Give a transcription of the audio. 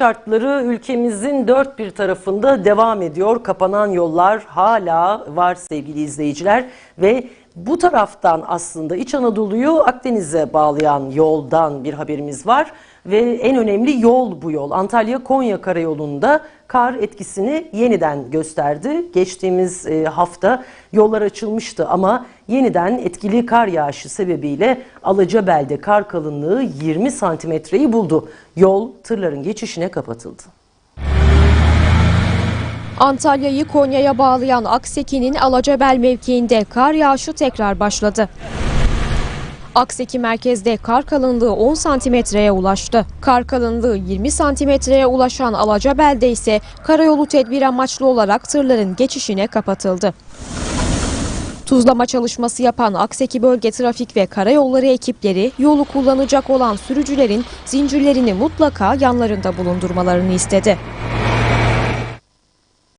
şartları ülkemizin dört bir tarafında devam ediyor. Kapanan yollar hala var sevgili izleyiciler ve bu taraftan aslında İç Anadolu'yu Akdeniz'e bağlayan yoldan bir haberimiz var ve en önemli yol bu yol. Antalya-Konya karayolunda kar etkisini yeniden gösterdi. Geçtiğimiz e, hafta yollar açılmıştı ama yeniden etkili kar yağışı sebebiyle Alacabel'de kar kalınlığı 20 santimetreyi buldu. Yol tırların geçişine kapatıldı. Antalya'yı Konya'ya bağlayan Akseki'nin Alacabel mevkiinde kar yağışı tekrar başladı. Akseki merkezde kar kalınlığı 10 santimetreye ulaştı. Kar kalınlığı 20 santimetreye ulaşan Alacabel'de ise karayolu tedbir amaçlı olarak tırların geçişine kapatıldı. Tuzlama çalışması yapan Akseki Bölge Trafik ve Karayolları ekipleri yolu kullanacak olan sürücülerin zincirlerini mutlaka yanlarında bulundurmalarını istedi.